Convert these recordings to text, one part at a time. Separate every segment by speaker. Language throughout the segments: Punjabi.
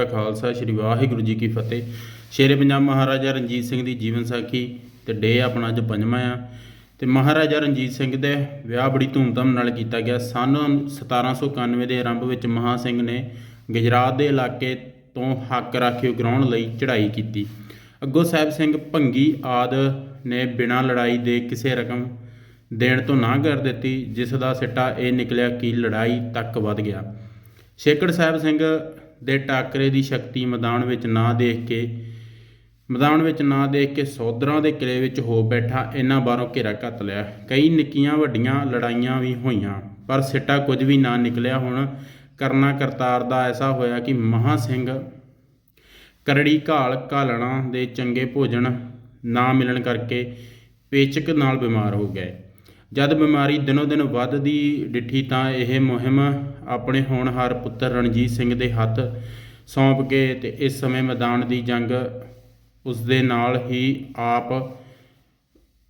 Speaker 1: ਕਾ ਖਾਲਸਾ, ਸ੍ਰੀ ਵਾਹਿਗੁਰੂ ਜੀ ਕੀ ਫਤਿਹ। ਸ਼ੇਰੇ ਪੰਜਾਬ ਮਹਾਰਾਜਾ ਰਣਜੀਤ ਸਿੰਘ ਦੀ ਜੀਵਨ ਸਾਖੀ ਤੇ ਡੇ ਆਪਣਾ ਅੱਜ ਪੰਜਵਾਂ ਆ। ਤੇ ਮਹਾਰਾਜਾ ਰਣਜੀਤ ਸਿੰਘ ਦੇ ਵਿਆਹ ਬੜੀ ਧੂਮਧਾਮ ਨਾਲ ਕੀਤਾ ਗਿਆ। ਸਨ 1791 ਦੇ ਆਰੰਭ ਵਿੱਚ ਮਹਾ ਸਿੰਘ ਨੇ ਗੁਜਰਾਤ ਦੇ ਇਲਾਕੇ ਤੋਂ ਹੱਕ ਰਾਖਿਓ ਗਰਾਉਣ ਲਈ ਚੜ੍ਹਾਈ ਕੀਤੀ। ਅੱਗੋਂ ਸਾਹਿਬ ਸਿੰਘ ਭੰਗੀ ਆਦ ਨੇ ਬਿਨਾਂ ਲੜਾਈ ਦੇ ਕਿਸੇ ਰਕਮ ਦੇਣ ਤੋਂ ਨਾ ਕਰ ਦਿੱਤੀ, ਜਿਸ ਦਾ ਸਿੱਟਾ ਇਹ ਨਿਕਲਿਆ ਕਿ ਲੜਾਈ ਤੱਕ ਵੱਧ ਗਿਆ। ਸ਼ੇਕੜ ਸਾਹਿਬ ਸਿੰਘ ਦੇ ਟਾਕਰੇ ਦੀ ਸ਼ਕਤੀ ਮੈਦਾਨ ਵਿੱਚ ਨਾ ਦੇਖ ਕੇ, ਮੈਦਾਨ ਵਿੱਚ ਨਾ ਦੇਖ ਕੇ ਸੌਦਰਾਂ ਦੇ ਕਿਲੇ ਵਿੱਚ ਹੋ ਬੈਠਾ, ਇਹਨਾਂ ਬਾਹਰੋਂ ਘੇਰਾ ਘੱਤ ਲਿਆ। ਕਈ ਨਿੱਕੀਆਂ ਵੱਡੀਆਂ ਲੜਾਈਆਂ ਵੀ ਹੋਈਆਂ, ਪਰ ਸਿੱਟਾ ਕੁਝ ਵੀ ਨਾ ਨਿਕਲਿਆ ਹੁਣ। ਕਰਨਾ ਕਰਤਾਰ ਦਾ ਐਸਾ ਹੋਇਆ ਕਿ ਮਹਾ ਸਿੰਘ ਕਰੜੀ ਘਾਲ ਘਾਲਣਾ ਦੇ ਚੰਗੇ ਭੋਜਨ ਨਾ ਮਿਲਣ ਕਰਕੇ ਪੇਚਕ ਨਾਲ ਬਿਮਾਰ ਹੋ ਗਏ। ਜਦ ਬਿਮਾਰੀ ਦਿਨੋ ਦਿਨ ਵੱਧਦੀ ਡਿੱਠੀ ਤਾਂ ਇਹ ਮੁਹਿੰਮ ਆਪਣੇ ਹੋਣਹਾਰ ਪੁੱਤਰ ਰਣਜੀਤ ਸਿੰਘ ਦੇ ਹੱਥ ਸੌਂਪ ਕੇ ਤੇ ਇਸ ਸਮੇਂ ਮੈਦਾਨ ਦੀ ਜੰਗ ਉਸ ਦੇ ਨਾਲ ਹੀ ਆਪ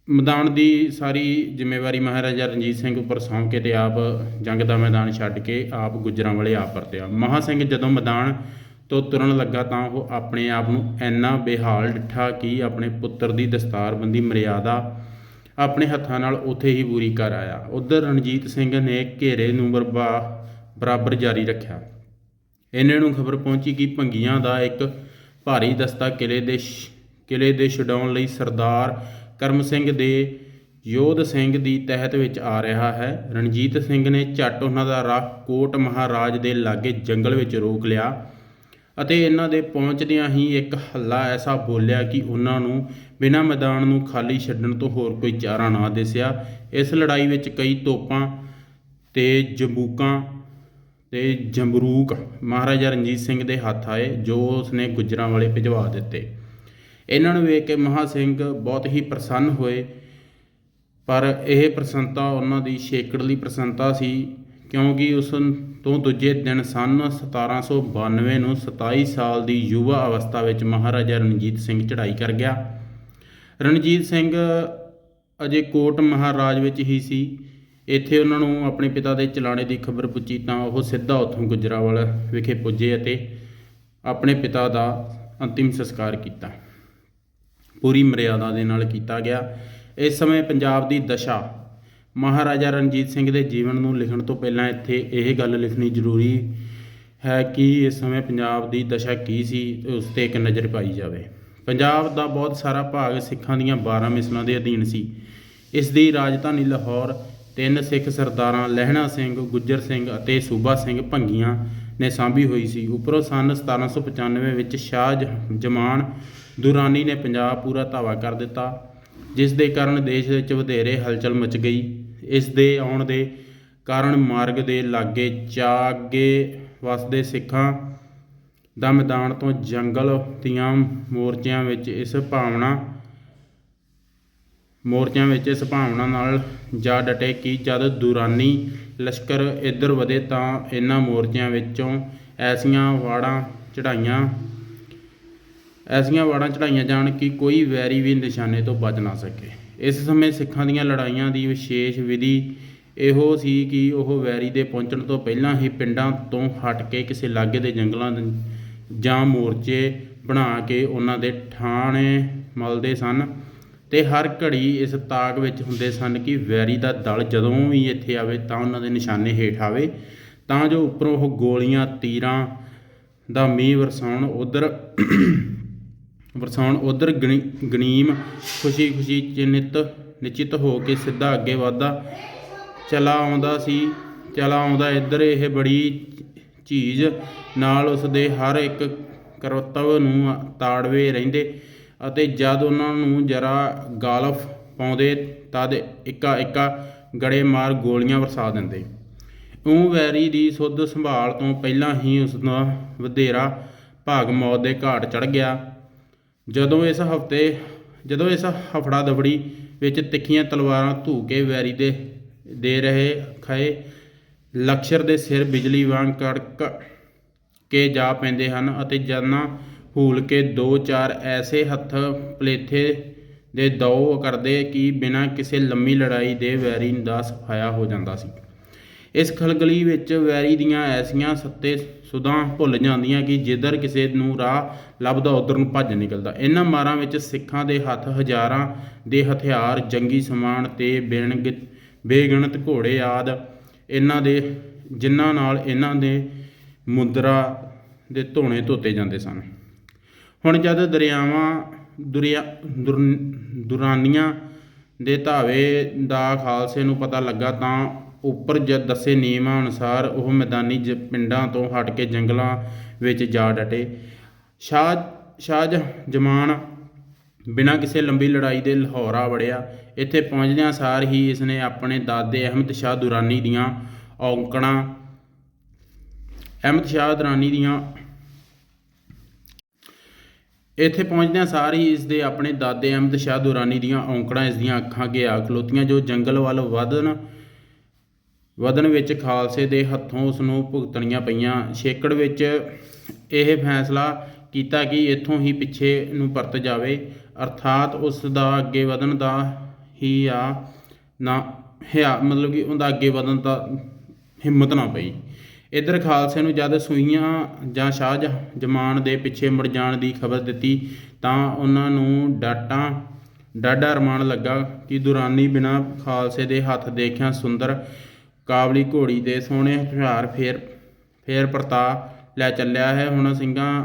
Speaker 1: ਮੈਦਾਨ ਦੀ ਸਾਰੀ ਜ਼ਿੰਮੇਵਾਰੀ ਮਹਾਰਾਜਾ ਰਣਜੀਤ ਸਿੰਘ ਉੱਪਰ ਸੌਂਪ ਕੇ ਤੇ ਆਪ ਜੰਗ ਦਾ ਮੈਦਾਨ ਛੱਡ ਕੇ ਆਪ ਗੁਜਰਾਂ ਵਾਲੇ ਆਪ ਪਰਤਿਆ। ਮਹਾ ਸਿੰਘ ਜਦੋਂ ਮੈਦਾਨ ਤੋਂ ਤੁਰਨ ਲੱਗਾ ਤਾਂ ਉਹ ਆਪਣੇ ਆਪ ਨੂੰ ਇੰਨਾ ਬੇਹਾਲ ਡਿੱਠਾ ਕਿ ਆਪਣੇ ਪੁੱਤਰ ਦੀ ਦਸਤਾਰਬੰਦੀ ਮਰਿਆਦਾ ਆਪਣੇ ਹੱਥਾਂ ਨਾਲ ਉੱਥੇ ਹੀ ਪੂਰੀ ਕਰ ਆਇਆ। ਉਧਰ ਰਣਜੀਤ ਸਿੰਘ ਨੇ ਘੇਰੇ ਨੂੰ ਬਰਬਾ, ਬਰਾਬਰ ਜਾਰੀ ਰੱਖਿਆ। ਇਹਨਾਂ ਨੂੰ ਖਬਰ ਪਹੁੰਚੀ ਕਿ ਭੰਗੀਆਂ ਦਾ ਇੱਕ ਭਾਰੀ ਦਸਤਾ ਕਿਲੇ ਦੇ ਸ਼- ਕਿਲੇ ਦੇ ਛਡਾਉਣ ਲਈ ਸਰਦਾਰ ਕਰਮ ਸਿੰਘ ਦੇ ਯੋਧ ਸਿੰਘ ਦੀ ਤਹਿਤ ਵਿੱਚ ਆ ਰਿਹਾ ਹੈ। ਰਣਜੀਤ ਸਿੰਘ ਨੇ ਝੱਟ ਉਹਨਾਂ ਦਾ ਰਾਹ ਕੋਟ ਮਹਾਰਾਜ ਦੇ ਲਾਗੇ ਜੰਗਲ ਵਿੱਚ ਰੋਕ ਲਿਆ ਅਤੇ ਇਹਨਾਂ ਦੇ ਪਹੁੰਚਦਿਆਂ ਹੀ ਇੱਕ ਹੱਲਾ ਐਸਾ ਬੋਲਿਆ ਕਿ ਉਹਨਾਂ ਨੂੰ ਬਿਨਾਂ ਮੈਦਾਨ ਨੂੰ ਖਾਲੀ ਛੱਡਣ ਤੋਂ ਹੋਰ ਕੋਈ ਚਾਰਾ ਨਾ ਦਿਸਿਆ ਇਸ ਲੜਾਈ ਵਿੱਚ ਕਈ ਤੋਪਾਂ ਤੇ ਜੰਬੂਕਾਂ ਤੇ ਜੰਬਰੂਕ ਮਹਾਰਾਜਾ ਰਣਜੀਤ ਸਿੰਘ ਦੇ ਹੱਥ ਆਏ, ਜੋ ਉਸਨੇ ਗੁੱਜਰਾਂ ਵਾਲੇ ਭਿਜਵਾ ਦਿੱਤੇ। ਇਹਨਾਂ ਨੂੰ ਵੇਖ ਕੇ ਮਹਾ ਸਿੰਘ ਬਹੁਤ ਹੀ ਪ੍ਰਸੰਨ ਹੋਏ, ਪਰ ਇਹ ਪ੍ਰਸੰਨਤਾ ਉਹਨਾਂ ਦੀ ਛੇਕੜਲੀ ਪ੍ਰਸੰਨਤਾ ਸੀ, ਕਿਉਂਕਿ ਉਸ ਤੋਂ ਦੂਜੇ ਦਿਨ ਸਨ 1792 ਨੂੰ 27 ਸਾਲ ਦੀ ਯੁਵਾ ਅਵਸਥਾ ਵਿੱਚ ਮਹਾਰਾਜਾ ਰਣਜੀਤ ਸਿੰਘ ਚੜ੍ਹਾਈ ਕਰ ਗਿਆ। ਰਣਜੀਤ ਸਿੰਘ ਅਜੇ ਕੋਟ ਮਹਾਰਾਜ ਵਿੱਚ ਹੀ ਸੀ। ਇੱਥੇ ਉਹਨਾਂ ਨੂੰ ਆਪਣੇ ਪਿਤਾ ਦੇ ਚਲਾਣੇ ਦੀ ਖਬਰ ਪੁੱਜੀ ਤਾਂ ਉਹ ਸਿੱਧਾ ਉੱਥੋਂ ਗੁਜਰਾਵਾਲ ਵਿਖੇ ਪੁੱਜੇ ਅਤੇ ਆਪਣੇ ਪਿਤਾ ਦਾ ਅੰਤਿਮ ਸੰਸਕਾਰ ਕੀਤਾ। ਪੂਰੀ ਮਰਿਆਦਾ ਦੇ ਨਾਲ ਕੀਤਾ ਗਿਆ। ਇਸ ਸਮੇਂ ਪੰਜਾਬ ਦੀ ਦਸ਼ਾ ਮਹਾਰਾਜਾ ਰਣਜੀਤ ਸਿੰਘ ਦੇ ਜੀਵਨ ਨੂੰ ਲਿਖਣ ਤੋਂ ਪਹਿਲਾਂ ਇੱਥੇ ਇਹ ਗੱਲ ਲਿਖਣੀ ਜ਼ਰੂਰੀ ਹੈ ਕਿ ਇਸ ਸਮੇਂ ਪੰਜਾਬ ਦੀ ਦਸ਼ਾ ਕੀ ਸੀ, ਉਸ ਤੇ ਇੱਕ ਨਜ਼ਰ ਪਾਈ ਜਾਵੇ। ਪੰਜਾਬ ਦਾ ਬਹੁਤ ਸਾਰਾ ਭਾਗ ਸਿੱਖਾਂ ਦੀਆਂ 12 ਮਿਸਲਾਂ ਦੇ ਅਧੀਨ ਸੀ। ਇਸ ਦੀ ਰਾਜਧਾਨੀ ਲਾਹੌਰ ਤਿੰਨ ਸਿੱਖ ਸਰਦਾਰਾਂ ਲਹਿਣਾ ਸਿੰਘ, ਗੁੱਜਰ ਸਿੰਘ ਅਤੇ ਸੂਬਾ ਸਿੰਘ ਭੰਗੀਆਂ ਨੇ ਸਾਂਭੀ ਹੋਈ ਸੀ। ਉੱਪਰੋਂ ਸਨ 1795 ਵਿੱਚ ਸ਼ਾਹ ਜਮਾਨ ਦੁਰਾਨੀ ਨੇ ਪੰਜਾਬ ਪੂਰਾ ਧਾਵਾ ਕਰ ਦਿੱਤਾ, ਜਿਸ ਦੇ ਕਾਰਨ ਦੇਸ਼ ਵਿੱਚ ਵਧੇਰੇ ਹਲਚਲ ਮਚ ਗਈ। ਇਸ ਦੇ ਆਉਣ ਦੇ ਕਾਰਨ ਮਾਰਗ ਦੇ ਲਾਗੇ ਚਾਗੇ ਵਸਦੇ ਸਿੱਖਾਂ ਦਾ ਮੈਦਾਨ ਤੋਂ ਜੰਗਲ ਦੀਆਂ ਮੋਰਚਿਆਂ ਵਿੱਚ ਇਸ ਭਾਵਨਾ, ਮੋਰਚਿਆਂ ਵਿੱਚ ਇਸ ਭਾਵਨਾ ਨਾਲ ਜਾ ਡਟੇ ਕਿ ਜਦ ਦੁਰਾਨੀ ਲਸ਼ਕਰ ਇੱਧਰ ਵਧੇ ਤਾਂ ਇਹਨਾਂ ਮੋਰਚਿਆਂ ਵਿੱਚੋਂ ਐਸੀਆਂ ਵਾੜਾਂ ਚੜਾਈਆਂ ਐਸੀਆਂ ਵਾੜਾਂ ਚੜਾਈਆਂ ਜਾਣ ਕਿ ਕੋਈ ਵੈਰੀ ਵੀ ਨਿਸ਼ਾਨੇ ਤੋਂ ਬਚ ਨਾ ਸਕੇ। ਇਸ ਸਮੇਂ ਸਿੱਖਾਂ ਦੀਆਂ ਲੜਾਈਆਂ ਦੀ ਵਿਸ਼ੇਸ਼ ਵਿਧੀ ਇਹੋ ਸੀ ਕਿ ਉਹ ਵੈਰੀ ਦੇ ਪਹੁੰਚਣ ਤੋਂ ਪਹਿਲਾਂ ਹੀ ਪਿੰਡਾਂ ਤੋਂ ਹਟ ਕੇ ਕਿਸੇ ਲਾਗੇ ਦੇ ਜੰਗਲਾਂ ਜਾਂ ਮੋਰਚੇ ਬਣਾ ਕੇ ਉਹਨਾਂ ਦੇ ਠਾਣੇ ਮਲਦੇ ਸਨ ਅਤੇ ਹਰ ਘੜੀ ਇਸ ਤਾਕ ਵਿੱਚ ਹੁੰਦੇ ਸਨ ਕਿ ਵੈਰੀ ਦਾ ਦਲ ਜਦੋਂ ਵੀ ਇੱਥੇ ਆਵੇ ਤਾਂ ਉਹਨਾਂ ਦੇ ਨਿਸ਼ਾਨੇ ਹੇਠ ਆਵੇ। ਤਾਂ ਜੋ ਉੱਪਰੋਂ ਉਹ ਗੋਲੀਆਂ, ਤੀਰਾਂ ਦਾ ਮੀਂਹ ਵਰਸਾਉਣ ਉਧਰ ਵਰਸਾਉਣ ਉਧਰ ਗਨੀਮ ਖੁਸ਼ੀ ਖੁਸ਼ੀ ਚਿੰਨਿਤ ਨਿਸ਼ਚਿਤ ਹੋ ਕੇ ਸਿੱਧਾ ਅੱਗੇ ਵਧਦਾ, ਚਲਾ ਆਉਂਦਾ ਸੀ, ਚਲਾ ਆਉਂਦਾ ਇੱਧਰ ਇਹ ਬੜੀ ਚੀਜ਼ ਨਾਲ ਉਸ ਦੇ ਹਰ ਇੱਕ ਕਰਤੱਵ ਨੂੰ ਤਾੜਵੇ ਰਹਿੰਦੇ ਅਤੇ ਜਦ ਉਹਨਾਂ ਨੂੰ ਜਰਾ ਗਾਲਫ ਪਾਉਂਦੇ, ਤਦ ਇੱਕਾ ਇੱਕਾ ਗੜੇ ਮਾਰ ਗੋਲੀਆਂ ਵਰਸਾ ਦਿੰਦੇ। ਉਹ ਵੈਰੀ ਦੀ ਸੁੱਧ ਸੰਭਾਲ ਤੋਂ ਪਹਿਲਾਂ ਹੀ ਉਸ ਦਾ ਵਧੇਰਾ ਭਾਗ ਮੌਤ ਦੇ ਘਾਟ ਚੜ ਗਿਆ। ਜਦੋਂ ਇਸ ਹਫ਼ਤੇ, ਜਦੋਂ ਇਸ ਹਫੜਾ ਦਫੜੀ ਵਿੱਚ ਤਿੱਖੀਆਂ ਤਲਵਾਰਾਂ ਧੂ ਕੇ ਵੈਰੀ ਦੇ ਦੇ ਰਹੇ, ਖਏ ਲਕਸ਼ਰ ਦੇ ਸਿਰ ਬਿਜਲੀ ਵਾਂਗ ਕੜਕ ਕੇ ਜਾ ਪੈਂਦੇ ਹਨ ਅਤੇ ਜਨਾਂ ਹੂਲ ਕੇ ਦੋ ਚਾਰ ਐਸੇ ਹੱਥ ਪਲੇਥੇ ਦੇ ਦੋ ਕਰਦੇ ਕਿ ਬਿਨਾਂ ਕਿਸੇ ਲੰਮੀ ਲੜਾਈ ਦੇ ਵੈਰੀ ਦਾ ਸਫਾਇਆ ਹੋ ਜਾਂਦਾ ਸੀ। ਇਸ ਖਲਗਲੀ ਵਿੱਚ ਵੈਰੀ ਦੀਆਂ ਐਸੀਆਂ ਸੱਤੇ ਸੁਦਾਂ ਭੁੱਲ ਜਾਂਦੀਆਂ ਕਿ ਜਿੱਧਰ ਕਿਸੇ ਨੂੰ ਰਾਹ ਲੱਭਦਾ ਉਧਰ ਨੂੰ ਭੱਜ ਨਿਕਲਦਾ। ਇਹਨਾਂ ਮਾਰਾਂ ਵਿੱਚ ਸਿੱਖਾਂ ਦੇ ਹੱਥ ਹਜ਼ਾਰਾਂ ਦੇ ਹਥਿਆਰ, ਜੰਗੀ ਸਮਾਨ ਤੇ ਬੇਣਗ ਬੇਗਣਤ ਘੋੜੇ ਆਦ ਇਹਨਾਂ ਦੇ, ਜਿਨ੍ਹਾਂ ਨਾਲ ਇਹਨਾਂ ਦੇ ਮੁੰਦਰਾ ਦੇ ਧੋਣੇ ਧੋਤੇ ਜਾਂਦੇ ਸਨ। ਹੁਣ ਜਦ ਦਰਿਆਵਾਂ ਦੁਰਿਆ, ਦੁਰ- ਦੁਰਾਨੀਆਂ ਦੇ ਧਾਵੇ ਦਾ ਖਾਲਸੇ ਨੂੰ ਪਤਾ ਲੱਗਾ ਤਾਂ ਉੱਪਰ ਜਦ ਦੱਸੇ ਨਿਯਮਾਂ ਅਨੁਸਾਰ ਉਹ ਮੈਦਾਨੀ ਜ- ਪਿੰਡਾਂ ਤੋਂ ਹਟ ਕੇ ਜੰਗਲਾਂ ਵਿੱਚ ਜਾ ਡਟੇ। ਸ਼ਾਹ ਸ਼ਾਹ ਜਮਾਨ ਬਿਨਾਂ ਕਿਸੇ ਲੰਬੀ ਲੜਾਈ ਦੇ ਲਾਹੌਰ ਆ ਵੜਿਆ, ਇੱਥੇ ਪਹੁੰਚਦਿਆਂ ਸਾਰ ਹੀ ਇਸਨੇ ਆਪਣੇ ਦਾਦੇ ਅਹਿਮਦ ਸ਼ਾਹ ਦੁਰਾਨੀ ਦੀਆਂ ਔਂਕੜਾਂ ਅਹਿਮਦ ਸ਼ਾਹ ਦੁਰਾਨੀ ਦੀਆਂ ਇੱਥੇ ਪਹੁੰਚਦਿਆਂ ਸਾਰ ਹੀ ਇਸ ਦੇ ਆਪਣੇ ਦਾਦੇ ਅਹਿਮਦ ਸ਼ਾਹ ਦੁਰਾਨੀ ਦੀਆਂ ਔਂਕੜਾਂ ਇਸ ਦੀਆਂ ਅੱਖਾਂ ਅੱਗੇ ਆ ਖਲੋਤੀਆਂ, ਜੋ ਜੰਗਲ ਵੱਲ ਵਧਣ ਵਧਣ ਵਿੱਚ ਖਾਲਸੇ ਦੇ ਹੱਥੋਂ ਉਸ ਨੂੰ ਭੁਗਤਣੀਆਂ ਪਈਆਂ। ਛੇਕੜ ਵਿੱਚ ਇਹ ਫੈਸਲਾ ਕੀਤਾ ਕਿ ਇੱਥੋਂ ਹੀ ਪਿੱਛੇ ਨੂੰ ਪਰਤ ਜਾਵੇ। ਅਰਥਾਤ ਉਸ ਦਾ ਅੱਗੇ ਵਧਣ ਦਾ ਹੀ ਆ ਨਾ ਹਿਆ ਮਤਲਬ ਕਿ ਉਹਦਾ ਅੱਗੇ ਵਧਣ ਦਾ ਹਿੰਮਤ ਨਾ ਪਈ। ਇਧਰ ਖਾਲਸੇ ਨੂੰ ਜਦ ਸੂਈਆਂ ਜਾਂ ਸ਼ਾਹ ਜਮਾਨ ਦੇ ਪਿੱਛੇ ਮੁੜ ਜਾਣ ਦੀ ਖਬਰ ਦਿੱਤੀ ਤਾਂ ਉਹਨਾਂ ਨੂੰ ਡਾਟਾਂ ਡਾਡਾ ਅਰਮਾਨ ਲੱਗਾ ਕਿ ਦੁਰਾਨੀ ਬਿਨਾ ਖਾਲਸੇ ਦੇ ਹੱਥ ਦੇਖਿਆ ਸੁੰਦਰ ਕਾਬਲੀ ਘੋੜੀ ਦੇ ਸੋਹਣੇ ਹਥਿਆਰ ਫੇਰ ਫੇਰ ਪਰਤਾ ਲੈ ਚੱਲਿਆ ਹੈ। ਹੁਣ ਸਿੰਘਾਂ,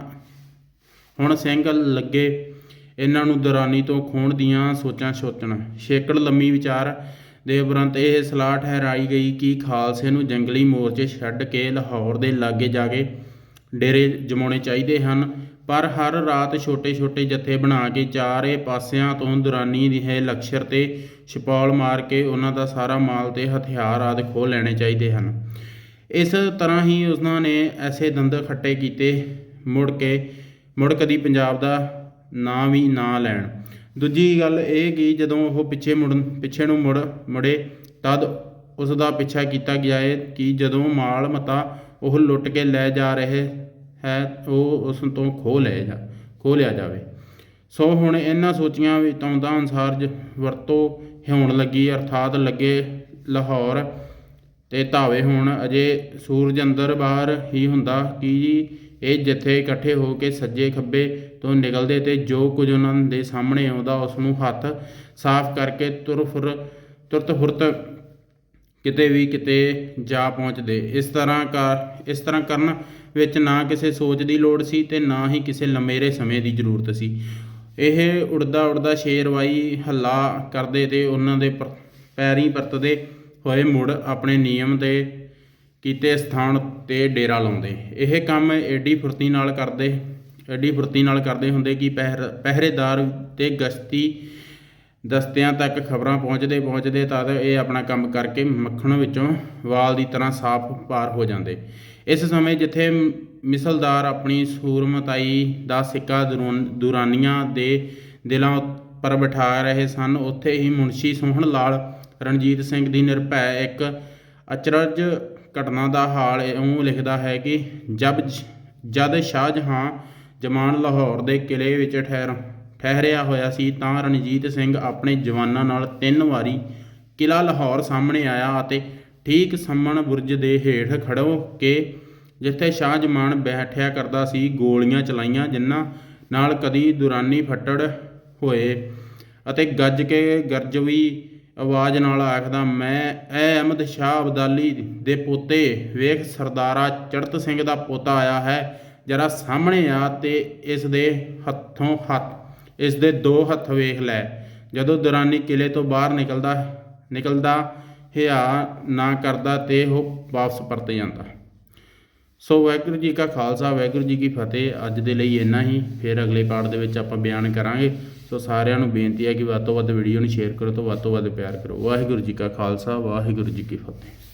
Speaker 1: ਹੁਣ ਸਿੰਘ ਲੱਗੇ ਇਹਨਾਂ ਨੂੰ ਦੁਰਾਨੀ ਤੋਂ ਖੋਣ ਦੀਆਂ ਸੋਚਾਂ ਸੋਚਣ। ਛੇਕੜ ਲੰਮੀ ਵਿਚਾਰ ਦੇ ਉਪਰੰਤ ਇਹ ਸਲਾਹ ਠਹਿਰਾਈ ਗਈ ਕਿ ਖਾਲਸੇ ਨੂੰ ਜੰਗਲੀ ਮੋਰਚੇ ਛੱਡ ਕੇ ਲਾਹੌਰ ਦੇ ਲਾਗੇ ਜਾ ਕੇ ਡੇਰੇ ਜਮਾਉਣੇ ਚਾਹੀਦੇ ਹਨ, ਪਰ ਹਰ ਰਾਤ ਛੋਟੇ-ਛੋਟੇ ਜੱਥੇ ਬਣਾ ਕੇ ਚਾਰੇ ਪਾਸਿਆਂ ਤੋਂ ਦੁਰਾਨੀ ਦੀ ਹੈ ਲਕਸ਼ਰ ਤੇ ਛਪੌਲ ਮਾਰ ਕੇ ਉਹਨਾਂ ਦਾ ਸਾਰਾ ਮਾਲ ਤੇ ਹਥਿਆਰ ਆਦਿ ਖੋਹ ਲੈਣੇ ਚਾਹੀਦੇ ਹਨ। ਇਸ ਤਰ੍ਹਾਂ ਹੀ ਉਹਨਾਂ ਨੇ ਐਸੇ ਦੰਦ ਖੱਟੇ ਕੀਤੇ ਮੁੜ ਕੇ ਮੁੜ ਕਦੀ ਪੰਜਾਬ ਦਾ ਨਾਂ ਵੀ ਨਾ ਲੈਣ। ਦੂਜੀ ਗੱਲ ਇਹ ਕਿ ਜਦੋਂ ਉਹ ਪਿੱਛੇ ਮੁੜਨ, ਪਿੱਛੇ ਨੂੰ ਮੁੜ, ਮੁੜੇ, ਤਦ ਉਸ ਦਾ ਪਿੱਛਾ ਕੀਤਾ ਗਿਆ ਹੈ ਕਿ ਜਦੋਂ ਮਾਲ ਮਤਾ ਉਹ ਲੁੱਟ ਕੇ ਲੈ ਜਾ ਰਹੇ ਹੈ, ਉਹ ਉਸ ਤੋਂ ਖੋਹ ਲਏ ਜਾ, ਖੋਹ ਲਿਆ ਜਾਵੇ। ਸੋ ਹੁਣ ਇਹਨਾਂ ਸੋਚੀਆਂ ਵੀ ਤੌਂਦਾ ਅਨਸਾਰ ਜ- ਵਰਤੋਂ ਹੋਣ ਲੱਗੀ, ਅਰਥਾਤ ਲੱਗੇ ਲਾਹੌਰ ਤੇ ਧਾਵੇ ਹੁਣ। ਅਜੇ ਸੂਰਜ ਅੰਦਰ ਬਾਹਰ ਹੀ ਹੁੰਦਾ, ਕਿ ਇਹ ਜਿੱਥੇ ਇਕੱਠੇ ਹੋ ਕੇ ਸੱਜੇ ਖੱਬੇ ਤੋਂ ਨਿਕਲਦੇ ਤੇ ਜੋ ਕੁਝ ਉਹਨਾਂ ਦੇ ਸਾਹਮਣੇ ਆਉਂਦਾ ਉਸ ਨੂੰ ਹੱਥ ਸਾਫ਼ ਕਰਕੇ ਤੁਰ ਫੁਰ, ਤੁਰਤ ਫੁਰਤ ਕਿਤੇ ਵੀ ਕਿਤੇ ਜਾ ਪਹੁੰਚਦੇ। ਇਸ ਤਰ੍ਹਾਂ ਕਰ, ਇਸ ਤਰ੍ਹਾਂ ਕਰਨ ਵਿੱਚ ਨਾ ਕਿਸੇ ਸੋਚ ਦੀ ਲੋੜ ਸੀ ਤੇ ਨਾ ਹੀ ਕਿਸੇ ਲੰਮੇਰੇ ਸਮੇਂ ਦੀ ਜ਼ਰੂਰਤ ਸੀ। ਇਹ ਉੜਦਾ ਉੜਦਾ ਸ਼ੇਰਵਾਈ ਹੱਲਾ ਕਰਦੇ ਤੇ ਉਹਨਾਂ ਦੇ ਪਰ- ਪੈਰੀਂ ਪਰਤਦੇ ਹੋਏ ਮੁੜ ਆਪਣੇ ਨਿਯਮ ਦੇ ਕੀਤੇ ਸਥਾਨ ਤੇ ਡੇਰਾ ਲਾਉਂਦੇ। ਇਹ ਕੰਮ ਏਡੀ ਫੁਰਤੀ ਨਾਲ ਕਰਦੇ ਐਡੀ ਫੁਰਤੀ ਨਾਲ ਕਰਦੇ ਹੁੰਦੇ ਕਿ ਪਹਿਰ, ਪਹਿਰੇਦਾਰ ਤੇ ਗਸ਼ਤੀ ਦਸਤਿਆਂ ਤੱਕ ਖਬਰਾਂ ਪਹੁੰਚਦੇ ਪਹੁੰਚਦੇ ਤਦ ਇਹ ਆਪਣਾ ਕੰਮ ਕਰਕੇ ਮੱਖਣ ਵਿੱਚੋਂ ਵਾਲ ਦੀ ਤਰ੍ਹਾਂ ਸਾਫ਼ ਪਾਰ ਹੋ ਜਾਂਦੇ। ਇਸ ਸਮੇਂ ਜਿੱਥੇ ਮਿਸਲਦਾਰ ਆਪਣੀ ਸੂਰਮਤਾਈ ਦਾ ਸਿੱਕਾ ਦੁਰਾਨ- ਦੁਰਾਨੀਆਂ ਦੇ ਦਿਲਾਂ ਉੱਪਰ ਬਿਠਾ ਰਹੇ ਸਨ, ਉੱਥੇ ਹੀ ਮੁਨਸ਼ੀ ਸੋਹਣ ਲਾਲ ਰਣਜੀਤ ਸਿੰਘ ਦੀ ਨਿਰਭੈ ਇੱਕ ਅਚਰਜ ਘਟਨਾ ਦਾ ਹਾਲ ਇਉਂ ਲਿਖਦਾ ਹੈ ਕਿ ਜਬ, ਜਦ ਸ਼ਾਹਜਹਾਂ ਜਮਾਨ ਲਾਹੌਰ ਦੇ ਕਿਲੇ ਵਿੱਚ ਠਹਿਰ, ਠਹਿਰਿਆ ਹੋਇਆ ਸੀ ਤਾਂ ਰਣਜੀਤ ਸਿੰਘ ਆਪਣੇ ਜਵਾਨਾਂ ਨਾਲ ਤਿੰਨ ਵਾਰੀ ਕਿਲਾ ਲਾਹੌਰ ਸਾਹਮਣੇ ਆਇਆ ਅਤੇ ਠੀਕ ਸੰਮਣ ਬੁਰਜ ਦੇ ਹੇਠ ਖੜੋ ਕੇ ਜਿੱਥੇ ਸ਼ਾਹ ਜਮਾਨ ਬੈਠਿਆ ਕਰਦਾ ਸੀ, ਗੋਲੀਆਂ ਚਲਾਈਆਂ ਜਿਨ੍ਹਾਂ ਨਾਲ ਕਦੀ ਦੁਰਾਨੀ ਫੱਟੜ ਹੋਏ ਅਤੇ ਗੱਜ ਕੇ ਗਰਜਵੀ ਆਵਾਜ਼ ਨਾਲ ਆਖਦਾ, ਮੈਂ ਐ ਅਹਿਮਦ ਸ਼ਾਹ ਅਬਦਾਲੀ ਦੇ ਪੋਤੇ ਵੇਖ, ਸਰਦਾਰਾ ਚੜਤ ਸਿੰਘ ਦਾ ਪੋਤਾ ਆਇਆ ਹੈ ਜਰਾ ਸਾਹਮਣੇ ਆ ਤੇ ਇਸ ਦੇ ਹੱਥੋਂ ਹੱਥ, ਇਸ ਦੇ ਦੋ ਹੱਥ ਵੇਖ ਲੈ। ਜਦੋਂ ਦੁਰਾਨੀ ਕਿਲੇ ਤੋਂ ਬਾਹਰ ਨਿਕਲਦਾ ਨਿਕਲਦਾ ਹਿਆ ਨਾ ਕਰਦਾ ਤੇ ਉਹ ਵਾਪਸ ਪਰਤ ਜਾਂਦਾ। ਸੋ ਵਾਹਿਗੁਰੂ ਜੀ ਕਾ ਖਾਲਸਾ, ਵਾਹਿਗੁਰੂ ਜੀ ਕੀ ਫਤਿਹ। ਅੱਜ ਦੇ ਲਈ ਇੰਨਾ ਹੀ। ਫਿਰ ਅਗਲੇ ਪਾਠ ਦੇ ਵਿੱਚ ਆਪਾਂ ਬਿਆਨ ਕਰਾਂਗੇ। ਸੋ ਸਾਰਿਆਂ ਨੂੰ ਬੇਨਤੀ ਹੈ ਕਿ ਵੱਧ ਤੋਂ ਵੱਧ ਵੀਡੀਓ ਨੂੰ ਸ਼ੇਅਰ ਕਰੋ ਤੇ ਵੱਧ ਤੋਂ ਵੱਧ ਪਿਆਰ ਕਰੋ। ਵਾਹਿਗੁਰੂ ਜੀ ਕਾ ਖਾਲਸਾ, ਵਾਹਿਗੁਰੂ ਜੀ ਕੀ ਫਤਿਹ।